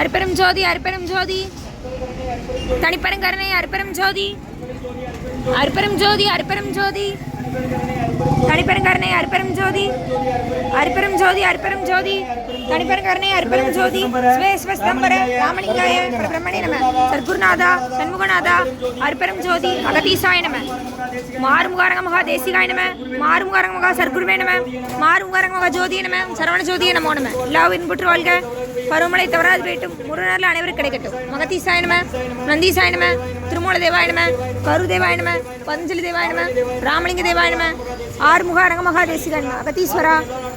அற்பெரும் ஜோதி அற்பெரும் ஜோதி. தனிப்பெருங்கருணை அற்பெரும் ஜோதி. அற்பெரும் ஜோதி அற்பெரும் ஜோதி. தனிப்பெருங்கருணை அர்ப்பரம் ஜோதி. அற்பெரும் ஜோதி அர்ப்பரம் ஜோதி. தனிப்பெருங்கருணை அற்பெரும் ஜோதி. ஸ்வேஸ்வஸ்தம்பர ராமலிங்காய பிரம்மணே நம. சத்குருநாதா சண்முகநாதா அற்பெரும் ஜோதி அகதீசாய நம. மாறுமுகாரங்க மகா தேசிகாய நம. மாறுமுகாரங்க மகா சர்க்குருவே நம. மாறுமுகாரங்க மகா ஜோதிய நம. சரவண ஜோதிய நமோ நம. எல்லா இன்புற்று வாழ்க. பருவமழை தவறாது போயிட்டும் முருகனில் அனைவரும் கிடைக்கட்டும். மகதீசாய நம நந்தீசாய நம திருமூல தேவாய நம கரு தேவாய நம பதஞ்சலி தேவாய நம ராமலிங்க தேவாய நம ஆறுமுக அரங்க தேசிகன் அகத்தீஸ்வரா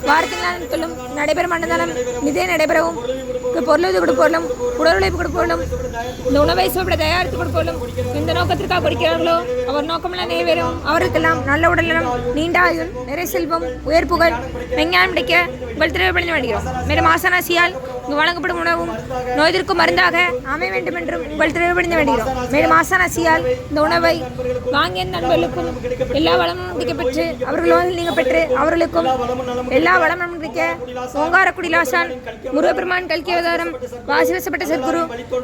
வாரத்தினால் நடைபெறும் அன்னதானம் நிதே நடைபெறவும். பொருளது கொடுப்பொருளும் உடல் உழைப்பு கொடுப்பொருளும் இந்த உணவை சாப்பிட தயாரித்து கொடுப்பொருளும் இந்த நோக்கத்திற்காக கொடுக்கிறார்களோ அவர் நோக்கமெல்லாம் நிறைவேறும். அவருக்கெல்லாம் நல்ல உடல்நலம் நீண்ட ஆயுள் நிறை செல்வம் உயர் புகழ் விஞ்ஞானம் கிடைக்க உங்கள் திரைப்படம் வேண்டுகிறோம் மேலும் ஆசனாசியால் இங்கு வழங்கப்படும் உணவும் நோய்திற்கும் மருந்தாக அமைய வேண்டும் என்றும் உங்கள் திருவிழிந்து வேண்டுகிறோம். மேலும் ஆசனாசியால் இந்த உணவை வாங்கிய நண்பர்களுக்கும் எல்லா வளமும் கிடைக்கப்பெற்று அவர்கள் நீங்கள் பெற்று அவர்களுக்கும் எல்லா வளமும் கிடைக்க ஓங்காரக்குடி லாசான் முருகப்பெருமான் கல்கிய அவதாரம் வாசிவசப்பட்ட சத்குரு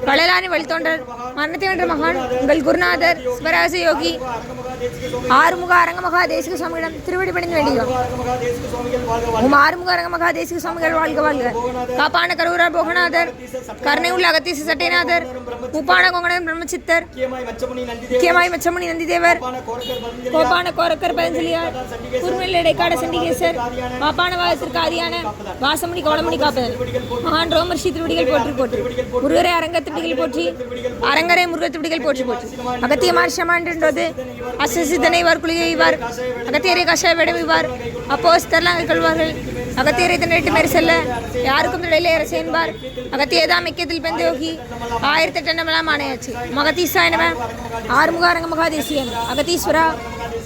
வளலானி வழித்தோன்றர் மரணத்தை வென்ற மகான் உங்கள் குருநாதர் சிவராச யோகி ஆறுமுக அரங்க மகா தேசிக சுவாமியிடம் திருவடி பணிந்து வேண்டியோம் உம் ஆறுமுக அரங்க மகா தேசிக சுவாமிகள் வாழ்க வாழ்க. காப்பான கரூரா போகநாதர் கருணை உள்ள அகத்தீச சட்டைநாதர் உப்பான கொங்கணன் பிரம்மசித்தர் முக்கியமாய் மச்சமுனி நந்திதேவர் கோப்பான கோரக்கர் பதஞ்சலியார் குருமில் இடைக்காட சண்டிகேசர் பாப்பான வாதத்திற்கு ஆதியான வாசமுனி கவளமுனி காப்பதல் மகான் ரோமர்ஷி திருவடிகள் போற்றி போற்றி. முருகரை அரங்க திருவடிகள் போற்றி அரங்கரை முருக திருவடிகள் போற்றி போற்றி. அகத்திய மார்ஷமான்றது அசசித்தனை இவர் குளிகை இவார் அகத்தியரை கஷாய விடம் அப்போ தரலாங்க கொள்வார்கள் அகத்தியரை தன்னிட்டு மேறி செல்ல யாருக்கும் இடையிலே ஏற என்பார். அகத்தியதா மிக்கத்தில் பெந்தோகி ஆயிரத்தி எட்டு நம்மளாம் ஆணையாச்சு. மகதீசாயனவ ஆறுமுகாரங்க மகாதேசியன் அகதீஸ்வரா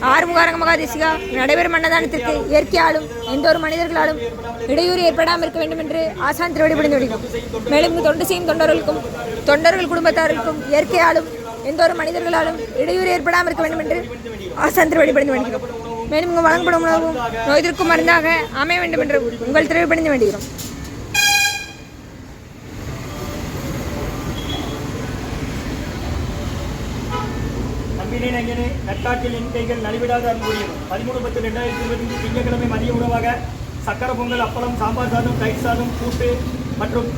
ஆறுமுகாரங்க மகாதேசிகா நடைபெறும் அன்னதானத்திற்கு இயற்கையாலும் எந்த ஒரு மனிதர்களாலும் இடையூறு ஏற்படாமல் இருக்க வேண்டும் என்று ஆசான் திருவடி புரிந்து விடுகிறோம் மேலும் தொண்டு செய்யும் தொண்டர்களுக்கும் தொண்டர்கள் குடும்பத்தாருக்கும் இயற்கையாலும் எந்த ஒரு மனிதர்களாலும் இடையூறு ஏற்படாமல் இருக்க வேண்டும் என்று ஆசான் திருவடி புரிந்து வேண்டுகிறோம் மேலும் இங்கு வழங்கப்படும் உணவும் நோய்திற்கும் மருந்தாக அமைய வேண்டும் என்று உங்கள் திருவடி பிடிந்து வேண்டுகிறோம் நட்டாற்றில் நட்காட்டில் நலிவிடாத அன்புரியும் பதிமூணு பத்து ரெண்டாயிரத்தி இருபத்தி திங்கட்கிழமை மதிய உணவாக சக்கரை பொங்கல் அப்பளம் சாம்பார் சாதம் தயிர் சாதம் கூட்டு மற்றும்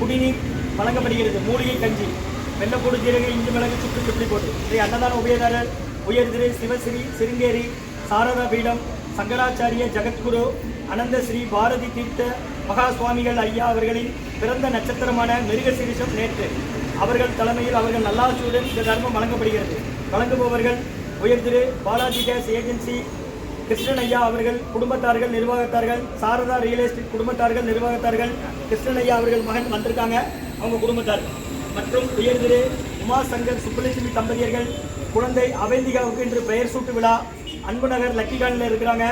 குடிநீர் வழங்கப்படுகிறது. மூலிகை கஞ்சி. வெள்ளப்பூடு ஜீரக இஞ்சி மிளகு சுட்டு சுற்றி போட்டு. ஸ்ரீ அன்னதான உபயதாரர் உயர்திரு சிவஸ்ரீ சிருங்கேரி சாரதா பீடம் சங்கராச்சாரிய ஜெகத்குரு அனந்த ஸ்ரீ பாரதி தீர்த்த மகா சுவாமிகள் ஐயா அவர்களின் பிறந்த நட்சத்திரமான மிருகசிரிஷம் நேற்று. அவர்கள் தலைமையில் அவர்கள் நல்லாசியுடன் இந்த தர்மம் வழங்கப்படுகிறது. வழங்குபவர்கள் உயர்திரு பாலாஜி கேஸ் ஏஜென்சி கிருஷ்ணன் ஐயா அவர்கள் குடும்பத்தார்கள் நிர்வாகத்தார்கள் சாரதா ரியல் எஸ்டேட் குடும்பத்தார்கள் நிர்வாகத்தார்கள் கிருஷ்ணன் ஐயா அவர்கள் மகன் வந்திருக்காங்க. அவங்க குடும்பத்தார்கள் மற்றும் உயர்திரு உமா உமாசங்கர் சுப்புலட்சுமி தம்பதியர்கள் குழந்தை அவந்திகாவுக்கு இன்று பெயர் சூட்டு விழா. அன்பு நகர் இருக்கிறாங்க.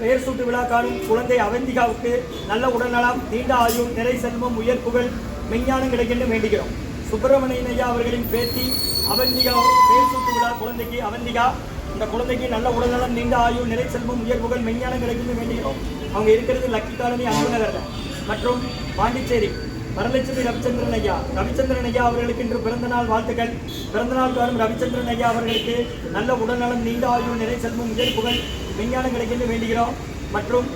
பெயர் சூட்டு விழா காணும் குழந்தை அவந்திகாவுக்கு நல்ல உடல்நலம் நீண்ட ஆயுள் நிறை செல்வம் உயர் புகழ் மெஞ்ஞானம் கிடைக்கின்ற வேண்டுகிறோம் சுப்பிரமணியன் ஐயா அவர்களின் பேத்தி அவந்திகா பேர் சூட்டு விழா குழந்தைக்கு. அவந்திகா இந்த குழந்தைக்கு நல்ல உடல்நலம் நீண்ட ஆயுள் நிறை செல்வம் உயர் புகழ் மெஞ்ஞானம் கிடைக்கும்னு வேண்டுகிறோம் அவங்க இருக்கிறது லக்கி காலனி அன்பு நகர்ல மற்றும் பாண்டிச்சேரி வரலட்சுமி ரவிச்சந்திரன் ஐயா. ரவிச்சந்திரன் ஐயா அவர்களுக்கு இன்று பிறந்தநாள் வாழ்த்துக்கள். பிறந்தநாள் காணும் ரவிச்சந்திரன் ஐயா அவர்களுக்கு நல்ல உடல்நலம் நீண்ட ஆயுள் நிறை செல்வம் உயர் புகழ் விஞ்ஞானம் வேண்டுகிறோம் மற்றும்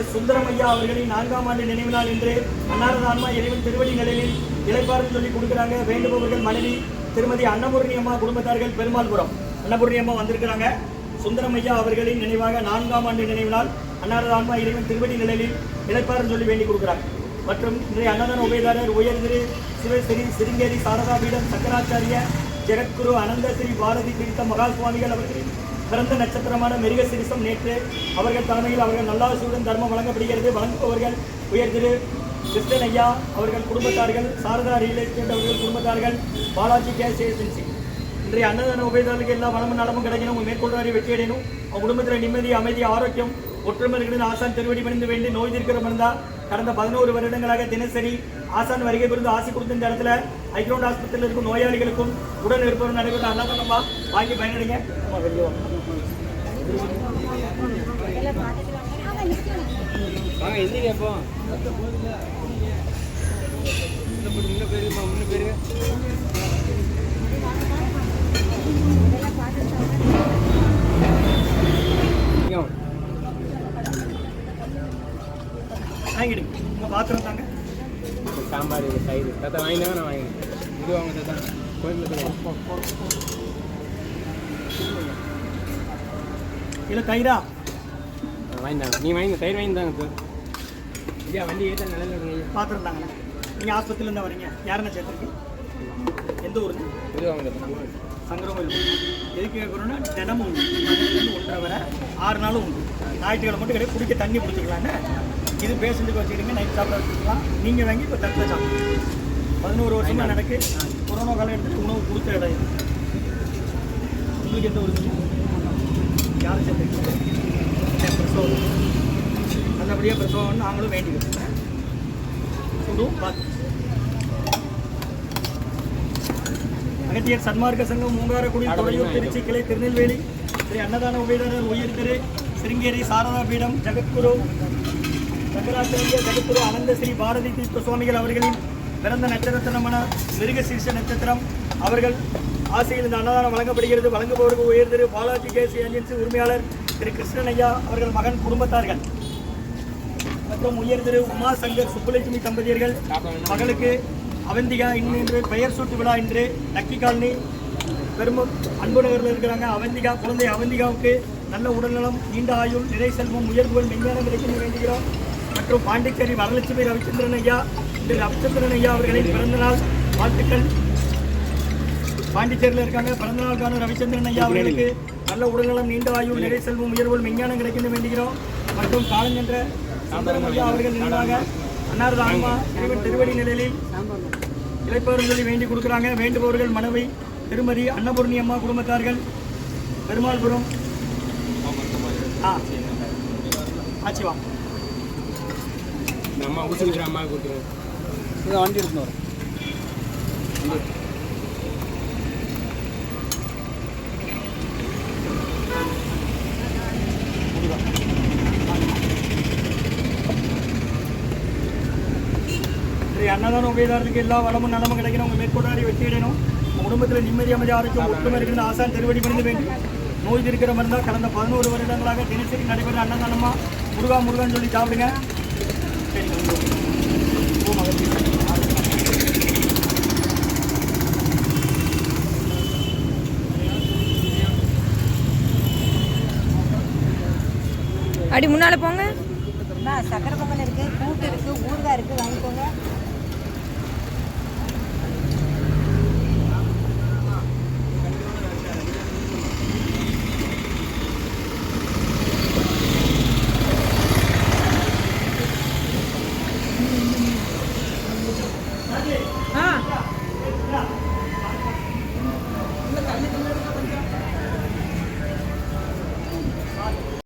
எஸ் சுந்தரம் ஐயா அவர்களின் நான்காம் ஆண்டு நினைவு நாள் இன்று அன்னாரது ஆன்மா இறைவன் திருவடி நிலையில் இழைப்பாருன்னு சொல்லி கொடுக்குறாங்க. வேண்டுபவர்கள் மனைவி திருமதி அன்னபூர்ணி அம்மா குடும்பத்தார்கள் பெருமாள்புரம். அன்னபூர்ணி அம்மா வந்திருக்கிறாங்க. சுந்தரமையா அவர்களின் நினைவாக நான்காம் ஆண்டு நினைவு நாள் அன்னாரது ஆன்மா இறைவன் திருவடி நிலையில் இளைப்பாறும் சொல்லி வேண்டி கொடுக்குறாங்க. மற்றும் இன்றைய அன்னதான உபயதாரர் உயர் திரு சிவஸ்ரீ சிருங்கேரி சாரதா பீடம் சங்கராச்சாரிய ஜெகத்குரு அனந்த ஸ்ரீ பாரதி தீர்த்த மகா சுவாமிகள் அவர்களின் பிறந்த நட்சத்திரமான மிருக சிரிசம் நேற்று அவர்கள் தலைமையில் அவர்கள் நல்லாசியுடன் தர்மம் வழங்கப்படுகிறது. வழங்குபவர்கள் உயர் திரு கிருஷ்ணன் ஐயா அவர்கள் குடும்பத்தார்கள் சாரதா ரியல் எஸ்டேட் அவர்கள் குடும்பத்தார்கள் பாலாஜி கேஸ் ஏஜென்சி இன்றைய அன்னதான உபயதாரர்களுக்கு எல்லா வளமும் நலமும் கிடைக்கணும். உங்க மேற்கொள்வாரி வெற்றி அடையணும். அவங்க குடும்பத்தில் நிம்மதி அமைதி ஆரோக்கியம் ஒற்றுமை இருக்கிறது ஆசான் திருவடி பணிந்து வேண்டி நோய் தீர்க்கிற மருந்தா கடந்த பதினோரு வருடங்களாக தினசரி ஆசான் வருகை புரிந்து ஆசி கொடுத்த இந்த இடத்துல ஐக்ரௌண்ட் ஆஸ்பத்திரியில் இருக்கும் நோயாளிகளுக்கும் உடன் இருப்பவரும் நடைபெற்ற அன்னதானமா வாங்கி பயனடைங்க. வெளியே வாங்க எந்திங்க இப்போ முன்ன பேருமா முன்ன பேரு வாங்கிடுங்க உங்கள் பாத்திரம் தாங்க சாம்பார் இது தயிர் தத்தை வாங்கினா நான் வாங்கிடுங்க இது வாங்க. கோயிலுக்கு இல்லை தயிரா வாங்கினா நீ வாங்கி தயிர் வாங்கி தாங்க ஐயா வண்டி ஏற்ற நிலையில் இருக்கீங்க. பார்த்துருந்தாங்கண்ணே. நீங்கள் ஆஸ்பத்திரியிலேருந்து வரீங்க. யாருண்ணே சேர்த்துருக்கு? எந்த தத்தா சங்கரகோயில் எதுக்கு கேட்குறோன்னா தினமும் ஒன்றரை வரை ஆறு நாளும் உண்டு. ஞாயிற்றுக்கிழமை மட்டும் கிடையாது குடிக்க தண்ணி பிடிச்சிக்கலான்னு இது பேஷண்ட்டுக்கு வச்சுக்கிடுங்க நைட் சாப்பிட வச்சுக்கலாம். நீங்கள் வாங்கி இப்போ தட்டில் சாப்பிடுங்க. பதினோரு வருஷமா நடக்கு. கொரோனா காலகட்டத்தில் உணவு கொடுத்த இடம் இது. உங்களுக்கு எந்த ஊருக்கு யாரும் சேர்த்துருக்கீங்க நல்லபடியாக பிரசவம்னு நாங்களும் வேண்டிக்கிறோம் சுடும் பார்த்து அகத்தியர் சன்மார்க்க சங்கம் மூங்காரக்குடி துறையூர் திருச்சி கிளை திருநெல்வேலி ஸ்ரீ அன்னதான உபயதாரர் உயிர் திரு சிருங்கேரி சாரதா பீடம் ஜெகத்குரு சங்கராச்சாரிய ஜெகத்குரு அனந்த ஸ்ரீ பாரதி தீர்த்த சுவாமிகள் அவர்களின் பிறந்த நட்சத்திரமான மிருக சீர்ஷ நட்சத்திரம். அவர்கள் ஆசையில் இந்த அன்னதானம் வழங்கப்படுகிறது. வழங்குபவருக்கு உயர் திரு பாலாஜி கேசி ஏஜென்சி உரிமையாளர் திரு கிருஷ்ணன் ஐயா அவர்கள் மகன் குடும்பத்தார்கள். மற்றும் உயர் திரு உமா சங்கர் சுப்புலட்சுமி தம்பதியர்கள் மகளுக்கு அவந்திகா இன்று பெயர் சூட்டு விழா இன்று. நக்கி காலனி பெரும் அன்பு நகரில் இருக்கிறாங்க. அவந்திகா குழந்தை அவந்திகாவுக்கு நல்ல உடல்நலம் நீண்ட ஆயுள் நிறை செல்வம் உயர்வுகள் மெஞ்ஞானம் கிடைக்கும் வேண்டுகிறோம் மற்றும் பாண்டிச்சேரி வரலட்சுமி ரவிச்சந்திரன் ஐயா திரு ரவிச்சந்திரன் ஐயா அவர்களின் பிறந்தநாள் வாழ்த்துக்கள். பாண்டிச்சேரியில் இருக்காங்க. பிறந்தநாள் காணும் ரவிச்சந்திரன் ஐயா அவர்களுக்கு நல்ல உடல்நலம் நீண்ட ஆயுள் நிறை செல்வம் உயர்வுகள் மெஞ்ஞானம் கிடைக்கும் வேண்டுகிறோம் மற்றும் காலஞ்சென்ற சுந்தரம் ஐயா அவர்கள் நினைவாக அன்னாரது ஆன்மா இறைவன் திருவடி நிலையில் இழைப்பவர்கள் சொல்லி வேண்டி கொடுக்குறாங்க. வேண்டுபவர்கள் மனைவி திருமதி அன்னபூர்ணி அம்மா குடும்பத்தார்கள். பெருமாள்புரம். ஆ. ஆச்சி வா. இந்த அம்மா ஊசி அம்மா கொடுத்துருவோம் இதை வண்டி எடுத்துன்னு அன்னதான உபயதாரத்துக்கு எல்லா வளமும் நலமும் கிடைக்கணும். உங்கள் மேற்கொண்டாடி வெற்றியிடணும் உங்கள் குடும்பத்தில் நிம்மதி அமைதி ஆரோக்கியம் ஒற்றுமை இருக்கிற ஆசான் திருவடி பணிந்து வேண்டும் நோய் இருக்கிற மருந்தா கடந்த பதினோரு வருடங்களாக தினசரி நடைபெற அன்னதானமா? முருகா முருகான்னு சொல்லி சாப்பிடுங்க. அப்படி முன்னால் போங்க. சக்கரை பொங்கல் இருக்கு கூட்டு இருக்கு ஊறுகாய் இருக்கு வாங்கிக்கோங்க.